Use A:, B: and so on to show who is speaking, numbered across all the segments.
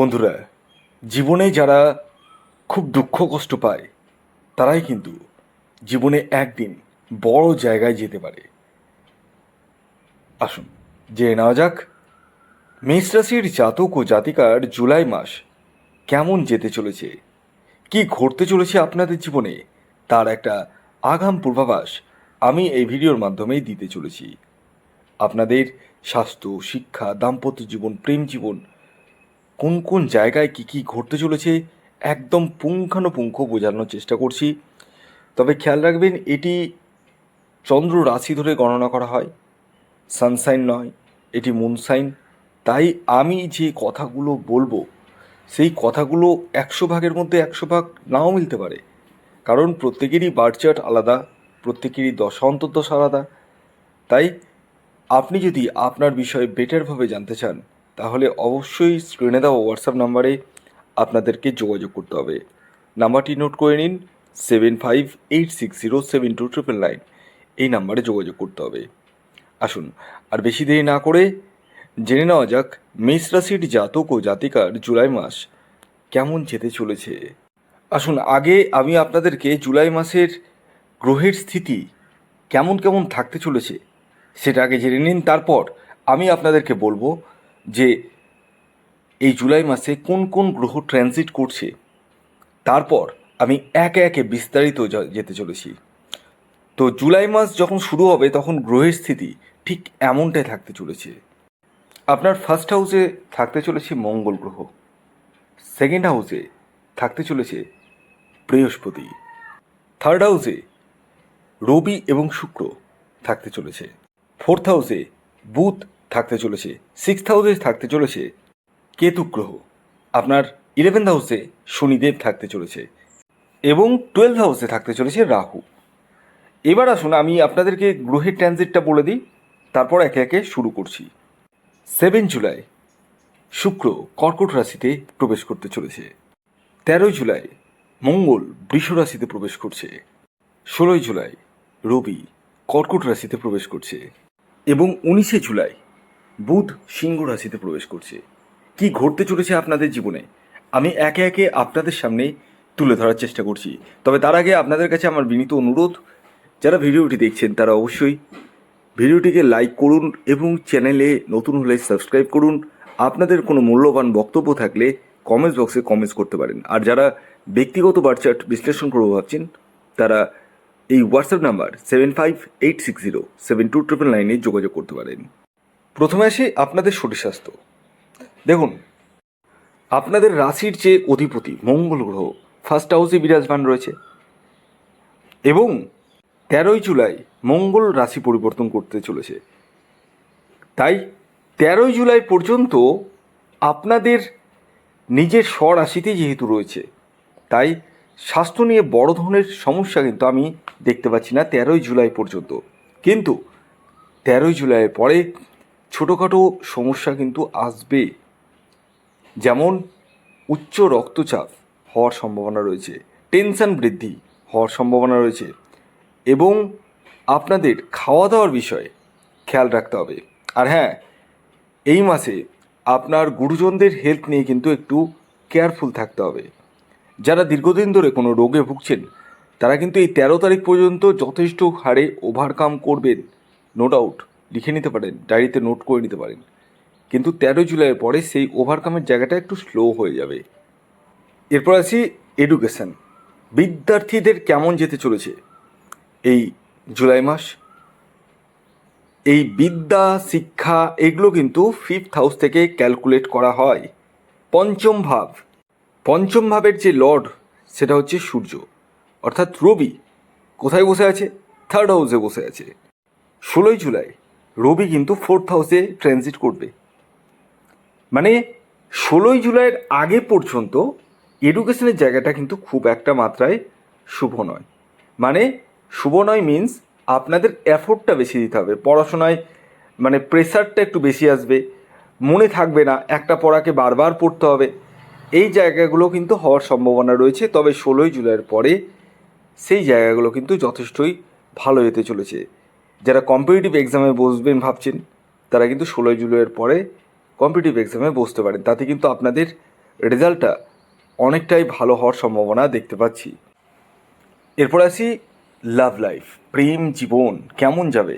A: বন্ধুরা, জীবনে যারা খুব দুঃখ কষ্ট পায়, তারাই কিন্তু জীবনে একদিন বড় জায়গায় যেতে পারে। আসুন, জেনে নেওয়া যাক মেষ রাশির জাতক ও জাতিকার জুলাই মাস কেমন যেতে চলেছে, কি ঘটতে চলেছে আপনাদের জীবনে, তার একটা আগাম পূর্বাভাস আমি এই ভিডিওর মাধ্যমেই দিতে চলেছি। আপনাদের স্বাস্থ্য, শিক্ষা, দাম্পত্য জীবন, প্রেম জীবন কোন কোন জায়গায় কি কি ঘটতে চলেছে একদম পুঙ্খানুপুঙ্খ বোঝানোর চেষ্টা করছি। তবে খেয়াল রাখবেন, এটি চন্দ্র রাশি ধরে গণনা করা হয়। সানসাইন নয়, এটি মুনসাইন। তাই আমি যে কথাগুলো বলব, সেই কথাগুলো একশো ভাগের মধ্যে একশো ভাগ নাও মিলতে পারে। কারণ প্রত্যেকেরই বার চার্ট আলাদা, প্রত্যেকেরই দশা অন্তর্দশা আলাদা। তাই আপনি যদি আপনার বিষয়ে বেটারভাবে জানতে চান তাহলে অবশ্যই স্ক্রিনে দেওয়া হোয়াটসঅ্যাপ নাম্বারে আপনাদেরকে যোগাযোগ করতে হবে। নাম্বারটি নোট করে নিন seven five eight six zero seven two triple nine এই নাম্বারে যোগাযোগ করতে হবে। আসুন, আর বেশি দেরি না করে জেনে নেওয়া যাক মেষ রাশির জাতক ও জাতিকার জুলাই মাস কেমন যেতে চলেছে। আসুন, আগে আমি আপনাদেরকে জুলাই মাসের গ্রহের স্থিতি কেমন কেমন থাকতে চলেছে সেটা আগে জেনে নিন। তারপর আমি আপনাদেরকে বলব যে এই জুলাই মাসে কোন কোন গ্রহ ট্রানজিট করছে, তারপর আমি একে একে বিস্তারিত যেতে চলেছি। তো জুলাই মাস যখন শুরু হবে, তখন গ্রহের স্থিতি ঠিক এমনটাই থাকতে চলেছে। আপনার ফার্স্ট হাউসে থাকতে চলেছে মঙ্গল গ্রহ। সেকেন্ড হাউসে থাকতে চলেছে বৃহস্পতি। থার্ড হাউসে রবি এবং শুক্র থাকতে চলেছে। ফোর্থ হাউসে বুধ থাকতে চলেছে। সিক্সথ হাউসে থাকতে চলেছে কেতু গ্রহ। আপনার ইলেভেন্থ হাউসে শনিদেব থাকতে চলেছে এবং টুয়েলভ হাউসে থাকতে চলেছে রাহু। এবার আসুন, আমি আপনাদেরকে গ্রহের ট্রানজিটটা বলে দিই, তারপর একে একে শুরু করছি। সেভেন জুলাই শুক্র কর্কট রাশিতে প্রবেশ করতে চলেছে। তেরোই জুলাই মঙ্গল বৃষ রাশিতে প্রবেশ করছে। ষোলোই জুলাই রবি কর্কট রাশিতে প্রবেশ করছে। এবং উনিশে জুলাই বুধ সিংহ রাশিতে প্রবেশ করছে। কি ঘটতে চলেছে আপনাদের জীবনে? আমি একে একে আপনাদের সামনে তুলে ধরার চেষ্টা করছি। তবে তার আগে আপনাদের কাছে আমার বিনীত অনুরোধ, যারা ভিডিওটি দেখছেন তারা অবশ্যই ভিডিওটিকে লাইক করুন এবং চ্যানেলে নতুন হলে সাবস্ক্রাইব করুন। আপনাদের কোনো মূল্যবান বক্তব্য থাকলে কমেন্টস বক্সে কমেন্টস করতে পারেন। আর যারা ব্যক্তিগত বার্চার্ট বিশ্লেষণ করব ভাবছেন, তারা এই WhatsApp number seven five eight six zero seven two triple নাইনে যোগাযোগ করতে পারেন। প্রথমে আসি আপনাদের শরীর স্বাস্থ্য। দেখুন, আপনাদের রাশির যে অধিপতি মঙ্গল গ্রহ ফার্স্ট হাউসে বিরাজমান রয়েছে। এবং তেরোই জুলাই মঙ্গল রাশি পরিবর্তন করতে চলেছে। তাই তেরোই জুলাই পর্যন্ত আপনাদের নিজের স্বরাশিতে যেহেতু রয়েছে, তাই স্বাস্থ্য নিয়ে বড় ধরনের সমস্যা কিন্তু আমি দেখতে পাচ্ছি না তেরোই জুলাই পর্যন্ত। কিন্তু তেরোই জুলাইয়ের পরে ছোটোখাটো সমস্যা কিন্তু আসবে যেমন উচ্চ রক্তচাপ হওয়ার সম্ভাবনা রয়েছে, টেনশন বৃদ্ধি হওয়ার সম্ভাবনা রয়েছে এবং আপনাদের খাওয়া দাওয়ার বিষয়ে খেয়াল রাখতে হবে। আর হ্যাঁ এই মাসে আপনার গুরুজনদের হেলথ নিয়ে কিন্তু একটু কেয়ারফুল থাকতে হবে। যারা দীর্ঘদিন ধরে কোনো রোগে ভুগছেন, তারা কিন্তু এই তেরো তারিখ পর্যন্ত যথেষ্ট হারে ওভারকাম করবেন নো ডাউট লিখে নিতে পারেন, ডায়েরিতে নোট করে নিতে পারেন। কিন্তু তেরো জুলাইয়ের পরে সেই ওভারকামের জায়গাটা একটু স্লো হয়ে যাবে। এরপর আসি এডুকেশন বিদ্যার্থীদের কেমন যেতে চলেছে এই জুলাই মাস? এই বিদ্যা, শিক্ষা এগুলো কিন্তু ফিফথ হাউস থেকে ক্যালকুলেট করা হয়। পঞ্চম ভাব। পঞ্চম ভাবের যে লর্ড সেটা হচ্ছে সূর্য। অর্থাৎ রবি কোথায় বসে আছে? থার্ড হাউসে বসে আছে। ষোলোই জুলাই। রবি কিন্তু ফোর্থ হাউসে ট্রানজিট করবে। মানে ষোলোই জুলাইয়ের আগে পর্যন্ত এডুকেশনের জায়গাটা কিন্তু খুব একটা মাত্রায় শুভ নয়। মানে শুভ নয় মিন্স আপনাদের এফোর্টটা বেশি দিতে হবে। পড়াশোনায় মানে প্রেশারটা একটু বেশি আসবে। মনে থাকবে না, একটা পড়াকে বারবার পড়তে হবে। এই জায়গাগুলো কিন্তু হওয়ার সম্ভাবনা রয়েছে, তবে ষোলোই জুলাইয়ের পরে সেই জায়গাগুলো কিন্তু যথেষ্টই ভালো হতে চলেছে। যারা কম্পিটিটিভ এক্সামে বসবেন ভাবছেন, তারা কিন্তু ষোলোই জুলাইয়ের পরে কম্পিটিটিভ এক্সামে বসতে পারেন। তাতে কিন্তু আপনাদের রেজাল্টটা অনেকটাই ভালো হওয়ার সম্ভাবনা দেখতে পাচ্ছি। এরপর আসি লাভ লাইফ প্রেম জীবন, কেমন যাবে?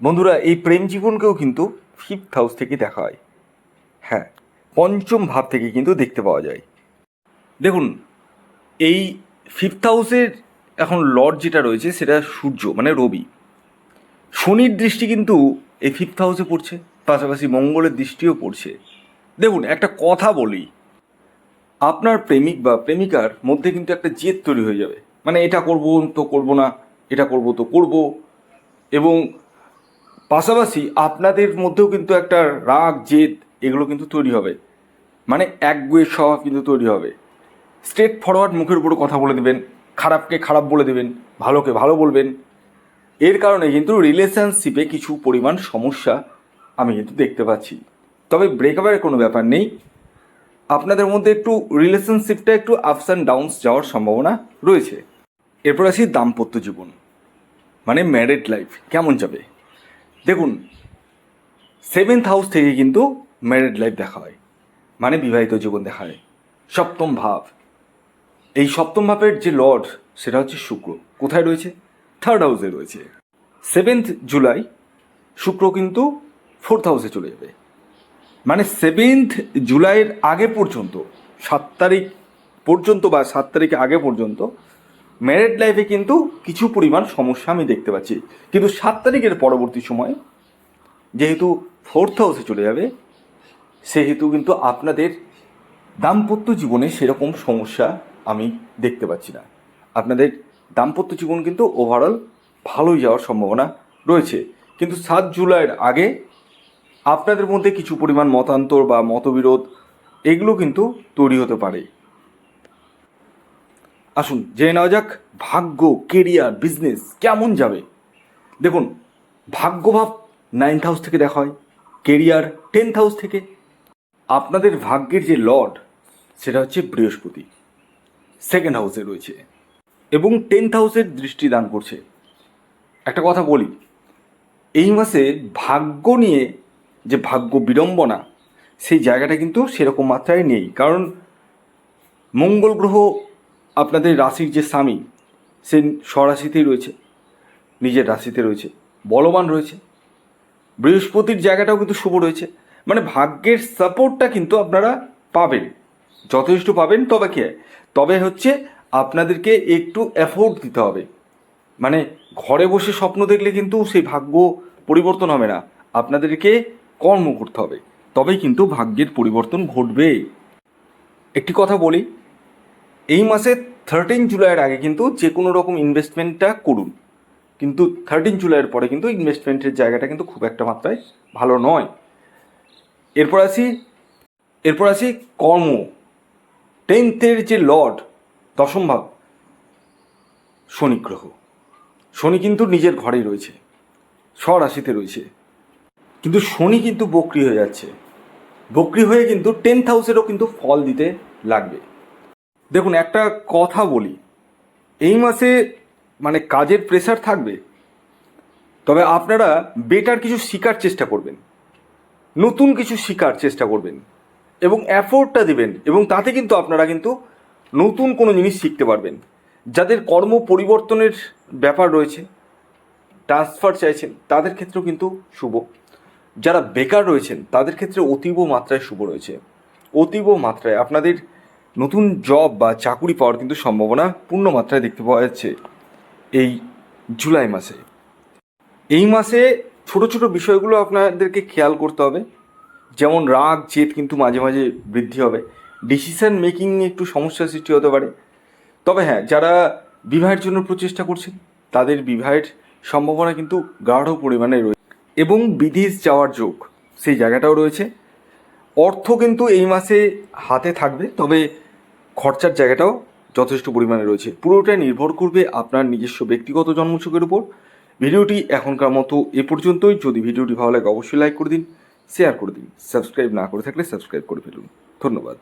A: বন্ধুরা, এই প্রেম জীবনকেও কিন্তু ফিফথ হাউস থেকে দেখা হয়। হ্যাঁ পঞ্চম ভাব থেকে কিন্তু দেখতে পাওয়া যায়। দেখুন, এই ফিফথ হাউসের এখন লর্ড যেটা রয়েছে, সেটা সূর্য মানে রবি। শনির দৃষ্টি কিন্তু এই ফিফথ হাউসে পড়ছে, পাশাপাশি মঙ্গলের দৃষ্টিও পড়ছে। দেখুন, একটা কথা বলি, আপনার প্রেমিক বা প্রেমিকার মধ্যে কিন্তু একটা জেদ তৈরি হয়ে যাবে। মানে এটা করব, তো করব না, এটা করব, তো করব। এবং পাশাপাশি আপনাদের মধ্যেও কিন্তু একটা রাগ, জেদ, এগুলো কিন্তু তৈরি হবে। মানে একগুয়ে স্বভাব কিন্তু তৈরি হবে। স্ট্রেট ফরওয়ার্ড মুখের উপরে কথা বলে দেবেন, খারাপকে খারাপ বলে দেবেন, ভালোকে ভালো বলবেন এর কারণে কিন্তু রিলেশনশিপে কিছু পরিমাণ সমস্যা আমি কিন্তু দেখতে পাচ্ছি। তবে ব্রেকআপের কোনো ব্যাপার নেই। আপনাদের মধ্যে একটু রিলেশনশিপটা একটু আপস অ্যান্ড ডাউনস যাওয়ার সম্ভাবনা রয়েছে। এরপর আসি দাম্পত্য জীবন মানে ম্যারিড লাইফ কেমন যাবে? দেখুন সেভেন্থ হাউস থেকে কিন্তু ম্যারিড লাইফ দেখা হয় মানে বিবাহিত জীবন দেখা হয়। সপ্তম ভাব, এই সপ্তম ভাবের যে লর্ড সেটা হচ্ছে শুক্র। কোথায় রয়েছে? থার্ড হাউসে রয়েছে। সেভেন্থ জুলাই শুক্র কিন্তু ফোর্থ হাউসে চলে যাবে। মানে সেভেন্থ জুলাইয়ের আগে পর্যন্ত, সাত তারিখ পর্যন্ত বা সাত তারিখে আগে পর্যন্ত ম্যারেড লাইফে কিন্তু কিছু পরিমাণ সমস্যা আমি দেখতে পাচ্ছি। কিন্তু সাত তারিখের পরবর্তী সময়, যেহেতু ফোর্থ হাউসে চলে যাবে, সেহেতু কিন্তু আপনাদের দাম্পত্য জীবনে সেরকম সমস্যা আমি দেখতে পাচ্ছি না। আপনাদের দাম্পত্য জীবন কিন্তু ওভারঅল ভালোই যাওয়ার সম্ভাবনা রয়েছে। কিন্তু সাত জুলাইয়ের আগে আপনাদের মধ্যে কিছু পরিমাণ মতান্তর বা মতবিরোধ, এগুলো কিন্তু তৈরি হতে পারে। আসুন জেনে নেওয়া যাক ভাগ্য কেরিয়ার বিজনেস কেমন যাবে। দেখুন, ভাগ্যভাব নাইন্থ হাউস থেকে দেখা হয় কেরিয়ার টেন্থ হাউস থেকে। আপনাদের ভাগ্যের যে লর্ড, সেটা হচ্ছে বৃহস্পতি। সেকেন্ড হাউসে রয়েছে। এবং টেন্থ হাউসের দৃষ্টি দান করছে। একটা কথা বলি, এই মাসে ভাগ্য নিয়ে যে ভাগ্য বিড়ম্বনা, সেই জায়গাটা কিন্তু সেরকম মাত্রায় নেই। কারণ মঙ্গল গ্রহ আপনাদের রাশির যে স্বামী, সে স্বরাশিতেই রয়েছে, নিজের রাশিতে রয়েছে, বলবান রয়েছে, বৃহস্পতির জায়গাটাও কিন্তু শুভ রয়েছে। মানে ভাগ্যের সাপোর্টটা কিন্তু আপনারা পাবেন, যথেষ্ট পাবেন, তবে কে তবে হচ্ছে আপনাদেরকে একটু এফোর্ট দিতে হবে। মানে ঘরে বসে স্বপ্ন দেখলে কিন্তু সেই ভাগ্য পরিবর্তন হবে না। আপনাদেরকে কর্ম করতে হবে। তবেই কিন্তু ভাগ্যের পরিবর্তন ঘটবে। একটি কথা বলি, এই মাসে থার্টিন জুলাইয়ের আগে কিন্তু যে কোনো রকম ইনভেস্টমেন্টটা করুন। কিন্তু থার্টিন জুলাইয়ের পরে কিন্তু ইনভেস্টমেন্টের জায়গাটা কিন্তু খুব একটা মাত্রায় ভালো নয়। এরপর আসি এরপর আসি কর্ম। টেন্থের যে লর্ড দশম ভাব শনি গ্রহ শনি কিন্তু নিজের ঘরেই রয়েছে, স্বরাশিতে রয়েছে। কিন্তু শনি কিন্তু বক্রি হয়ে যাচ্ছে। বক্রি হয়ে কিন্তু টেন্থ হাউসেরও কিন্তু ফল দিতে লাগবে। দেখুন, একটা কথা বলি, এই মাসে মানে কাজের প্রেশার থাকবে, তবে আপনারা বেটার কিছু শেখার চেষ্টা করবেন, নতুন কিছু শেখার চেষ্টা করবেন, এবং অ্যাফোর্ডটা দিবেন, এবং তাতে কিন্তু আপনারা কিন্তু নতুন কোনো জিনিস শিখতে পারবেন। যাদের কর্ম পরিবর্তনের ব্যাপার রয়েছে ট্রান্সফার চাইছেন, তাদের ক্ষেত্রেও কিন্তু শুভ। যারা বেকার রয়েছেন, তাদের ক্ষেত্রে অতীব মাত্রায় শুভ রয়েছে। অতীব মাত্রায় আপনাদের নতুন জব বা চাকুরি পাওয়ার কিন্তু সম্ভাবনা পূর্ণ মাত্রায় দেখতে পাওয়া যাচ্ছে এই জুলাই মাসে। এই মাসে ছোট ছোট বিষয়গুলো আপনাদেরকে খেয়াল করতে হবে। যেমন রাগ, জেদ কিন্তু মাঝে মাঝে বৃদ্ধি হবে। ডিসিশন মেকিং একটু সমস্যার সৃষ্টি হতে পারে। তবে হ্যাঁ যারা বিবাহের জন্য প্রচেষ্টা করছেন, তাদের বিবাহের সম্ভাবনা কিন্তু গাঢ় পরিমাণে রয়েছে এবং বিদেশ যাওয়ার যোগ সেই জায়গাটাও রয়েছে। অর্থ কিন্তু এই মাসে হাতে থাকবে, তবে খরচার জায়গাটাও যথেষ্ট পরিমাণে রয়েছে। পুরোটাই নির্ভর করবে আপনার নিজস্ব ব্যক্তিগত জন্মছকের উপর। ভিডিওটি এখনকার মতো এ পর্যন্তই। যদি ভিডিওটি ভালো লাগে, অবশ্যই লাইক করে দিন শেয়ার করে দিন। সাবস্ক্রাইব না করে থাকলে সাবস্ক্রাইব করে ফেলুন। ধন্যবাদ।